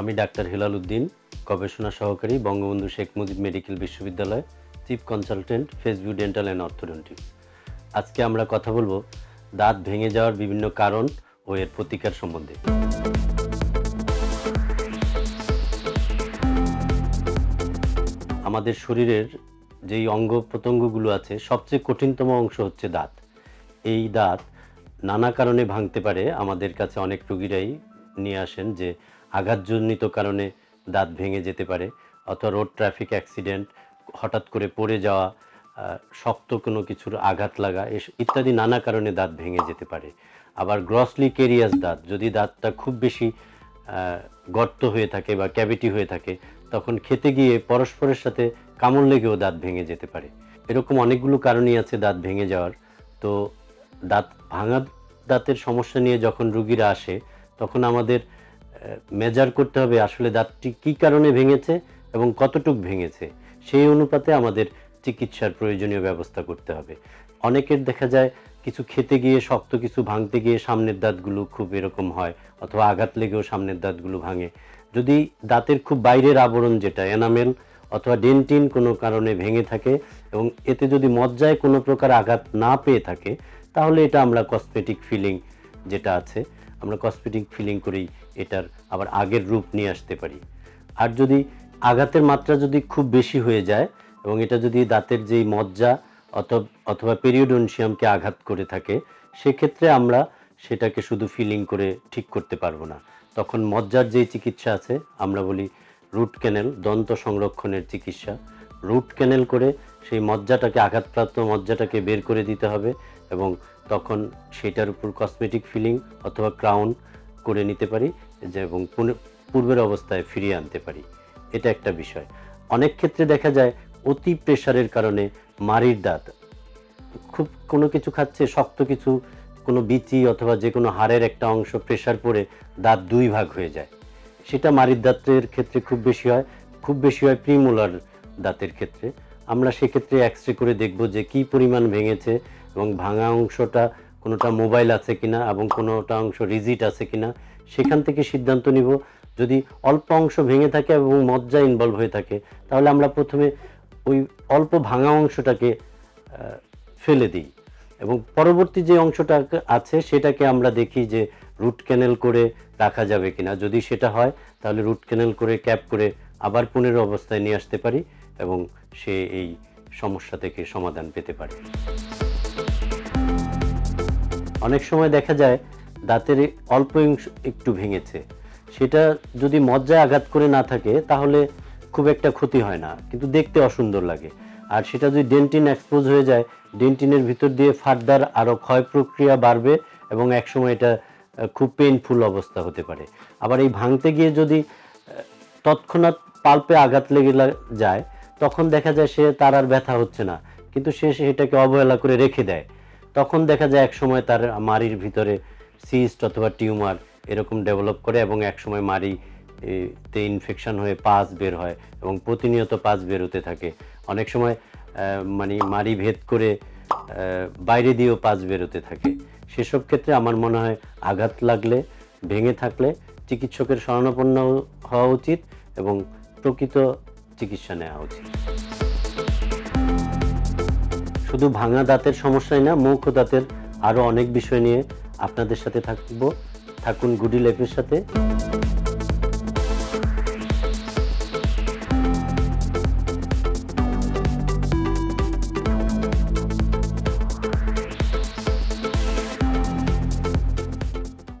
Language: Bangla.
আমি ডাক্তার হেলাল উদ্দিন, গবেষণা সহকারী, বঙ্গবন্ধু শেখ মুজিব মেডিকেল বিশ্ববিদ্যালয়, chief consultant, Facebook dental and orthodontic আজকে আমরা কথা বলব দাঁত ভেঙে যাওয়ার বিভিন্ন কারণ ও এর প্রতিকার সম্বন্ধে। আমাদের শরীরের যেই অঙ্গ প্রত্যঙ্গগুলো আছে, সবচেয়ে কঠিনতম অংশ হচ্ছে দাঁত। এই দাঁত নানা কারণে ভাঙতে পারে। আমাদের কাছে অনেক রুগীরাই নিয়ে আসেন যে আঘাতজনিত কারণে দাঁত ভেঙে যেতে পারে অথবা রোড ট্রাফিক অ্যাক্সিডেন্ট, হঠাৎ করে পড়ে যাওয়া শক্ত কোনো কিছুর আঘাত লাগা ইত্যাদি নানা কারণে দাঁত ভেঙে যেতে পারে। আবার গ্রসলি কেরিয়াস দাঁত, যদি দাঁতটা খুব বেশি গর্ত হয়ে থাকে বা ক্যাভিটি হয়ে থাকে, তখন খেতে গিয়ে পরস্পরের সাথে কামড় লেগেও দাঁত ভেঙে যেতে পারে। এরকম অনেকগুলো কারণই আছে দাঁত ভেঙে যাওয়ার। তো দাঁত ভাঙা দাঁতের সমস্যা নিয়ে যখন রুগীরা আসে, তখন আমাদের মেজার করতে হবে আসলে দাঁতটি কি কারণে ভেঙেছে এবং কতটুক ভেঙেছে, সেই অনুপাতে আমাদের চিকিৎসার প্রয়োজনীয় ব্যবস্থা করতে হবে। অনেকের দেখা যায় কিছু খেতে গিয়ে শক্ত, কিছু ভাঙতে গিয়ে সামনের দাঁতগুলো খুব এরকম হয়, অথবা আঘাত লেগেও সামনের দাঁতগুলো ভাঙে। যদি দাঁতের খুব বাইরের আবরণ যেটা, এনামেল অথবা ডেন্টিন কোনো কারণে ভেঙে থাকে এবং এতে যদি মজ্জায় কোনো প্রকার আঘাত না পেয়ে থাকে, তাহলে এটা আমরা কসমেটিক ফিলিং যেটা আছে আমরা কসমেটিক ফিলিং করেই এটার আবার আগের রূপ নিয়ে আসতে পারি। আর যদি আঘাতের মাত্রা যদি খুব বেশি হয়ে যায় এবং এটা যদি দাঁতের যেই মজ্জা অথবা অথবা পেরিওডনশিয়ামকে আঘাত করে থাকে, সেক্ষেত্রে আমরা সেটাকে শুধু ফিলিং করে ঠিক করতে পারব না। তখন মজ্জার যেই চিকিৎসা আছে, আমরা বলি রুট ক্যানেল দন্ত সংরক্ষণের চিকিৎসা। রুট ক্যানেল করে সেই মজ্জাটাকে, আঘাতপ্রাপ্ত মজ্জাটাকে বের করে দিতে হবে এবং তখন সেটার উপর কসমেটিক ফিলিং অথবা ক্রাউন করে নিতে পারি যে এবং পূর্বের অবস্থায় ফিরিয়ে আনতে পারি। এটা একটা বিষয়। অনেক ক্ষেত্রে দেখা যায় অতি প্রেশারের কারণে মারির দাঁত খুব কোনো কিছু খাচ্ছে, শক্ত কিছু, কোনো বিচি অথবা যে কোনো হাড়ের একটা অংশ প্রেশার পড়ে দাঁত দুই ভাগ হয়ে যায়। সেটা মারির দাঁতের ক্ষেত্রে খুব বেশি হয়। খুব বেশি হয় প্রিমোলার দাঁতের ক্ষেত্রে। আমরা সেক্ষেত্রে এক্স রে করে দেখব যে কি পরিমাণ ভেঙেছে এবং ভাঙা অংশটা কোনোটা মোবাইল আছে কিনা এবং কোনোটা অংশ রিজিট আছে কিনা, সেখান থেকে সিদ্ধান্ত নিব। যদি অল্প অংশ ভেঙে থাকে এবং মজ্জা ইনভলভ হয়ে থাকে, তাহলে আমরা প্রথমে ওই অল্প ভাঙা অংশটাকে ফেলে দিই এবং পরবর্তী যে অংশটা আছে সেটাকে আমরা দেখি যে রুট ক্যানেল করে রাখা যাবে কিনা। যদি সেটা হয়, তাহলে রুট ক্যানেল করে ক্যাপ করে আবার পুনের অবস্থায় নিয়ে আসতে পারি। এবং সে এই সমস্যা থেকে সমাধান পেতে পারে। অনেক সময় দেখা যায় দাঁতের অল্প একটু ভেঙেছে। সেটা যদি মজ্জায় আঘাত করে না থাকে, তাহলে খুব একটা ক্ষতি হয় না, কিন্তু দেখতে অসুন্দর লাগে। আর সেটা যদি ডেন্টিন এক্সপোজ হয়ে যায়, ডেন্টিনের ভিতর দিয়ে ফার্দার আরও ক্ষয় প্রক্রিয়া বাড়বে এবং একসময় এটা খুব পেইনফুল অবস্থা হতে পারে। আবার এই ভাঙতে গিয়ে যদি তৎক্ষণাৎ পাল্পে আঘাত লেগে যায় তখন দেখা যায় সে তার আর ব্যথা হচ্ছে না। কিন্তু সে সেটাকে অবহেলা করে রেখে দেয়। তখন দেখা যায় এক সময় তার মাড়ির ভিতরে সিস্ট অথবা টিউমার এরকম ডেভেলপ করে এবং এক সময় মাড়ি তে ইনফেকশন হয়ে পাস বের হয় এবং প্রতিনিয়ত পাস বের হতে থাকে। অনেক সময় মানে মাড়ি ভেদ করে বাইরে দিয়েও পাস বেরোতে থাকে। সেসব ক্ষেত্রে আমার মনে হয় আঘাত লাগলে, ভেঙে থাকলে চিকিৎসকের শরণাপন্ন হওয়া উচিত এবং প্রকৃত চিকিৎসা নেওয়া উচিত। শুধু ভাঙা দাঁতের সমস্যাই না, মুখ ও দাঁতের আরও অনেক বিষয় নিয়ে আপনাদের সাথে থাকব। থাকুন গুডি লাইফের সাথে।